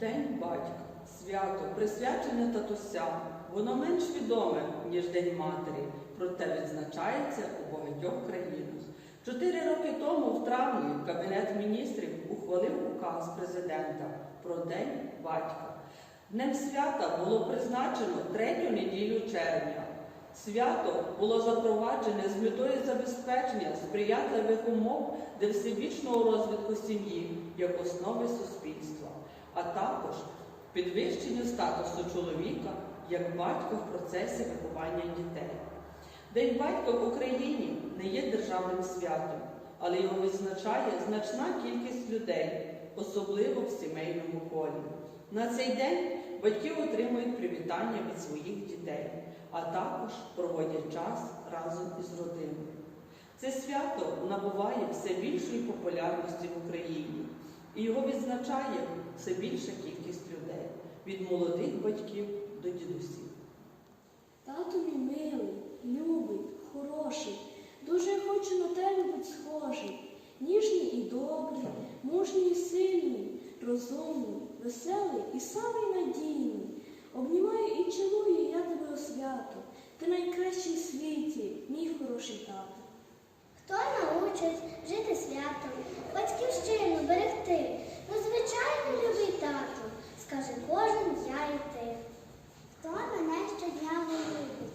День батька, свято, присвячене татусям. Воно менш відоме, ніж День матері, проте відзначається у багатьох країнах. Чотири роки тому, в травні, Кабінет міністрів ухвалив указ президента про День батька. Днем свята було призначено третю неділю червня. Свято було запроваджене з метою забезпечення сприятливих умов для всебічного розвитку сім'ї як основи суспільства, а також підвищенню статусу чоловіка як батька в процесі виховання дітей. День батька в Україні не є державним святом, але його відзначає значна кількість людей, особливо в сімейному колі. На цей день батьки отримують привітання від своїх дітей, а також проводять час разом із родиною. Це свято набуває все більшої популярності в Україні, і його відзначає все більша кількість людей від молодих батьків до дідусів. Тато мій милий, любий, хороший, дуже хочу на тебе бути схожий. Ніжний і добрий, мужній і сильний, розумний, веселий і самий надійний. Обнімаю і цілую я тебе у свято. Ти найкращий в світі, мій хороший тато. Хто научить берегти? Ну, звичайно, любий тато, скаже кожен я і ти. Хто мене щодня любить,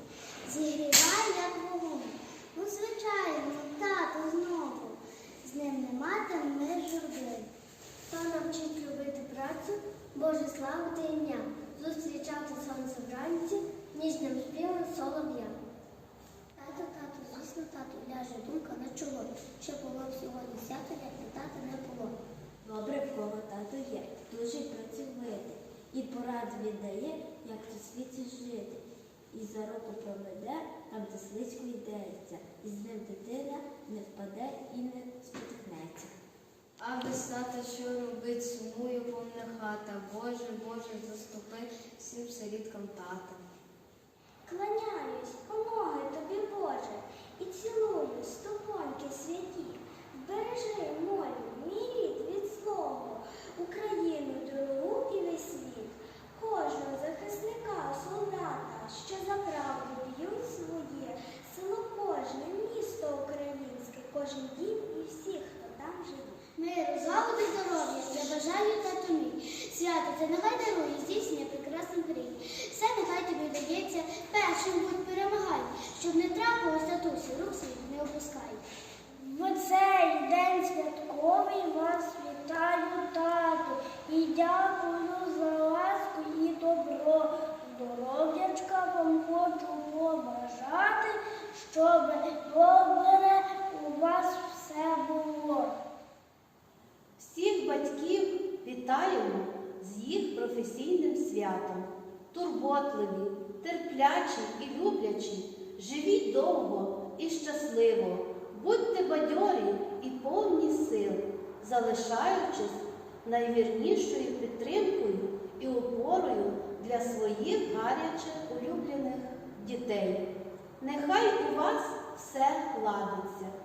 зігріває, як вогонь. Ну, звичайно, тато знову, з ним не матиме журби. Хто навчить любити працю, Боже славити ім'я, зустрічати сонце вранці, ніжним співом солов'я. Тато, тато, звісно, тато, ляже думка на чоло, що було б сьогодні як не тата не було. Добре, в кого тато є, дуже працьовитий, і порад віддає, як у світі жити. І за руку проведе, там де слизько йдеться, і з ним дитина не впаде і не спотикнеться. А тата що робить, сумує повна хата. Боже, Боже, заступи всім сиріткам тата. Кланяюсь, помоги тобі, Боже, кожен дім і всі, хто там живе. Миру, злагоди, здоров'я, я бажаю тату мій. Свято, це нехай дарує, здійснює прекрасний мрій. Все нехай тобі дається, першим будь перемагай, щоб не трапилось татусі, рук своїх не опускай. В цей день святковий вас вітаю, тату, і дякую за ласку і добро. Здоров'ячка вам хочу побажати, щоб добре вас все було. Всіх батьків вітаємо з їх професійним святом. Турботливі, терплячі і люблячі, живіть довго і щасливо, будьте бадьорі і повні сил, залишаючись найвірнішою підтримкою і опорою для своїх гаряче улюблених дітей. Нехай у вас все ладиться.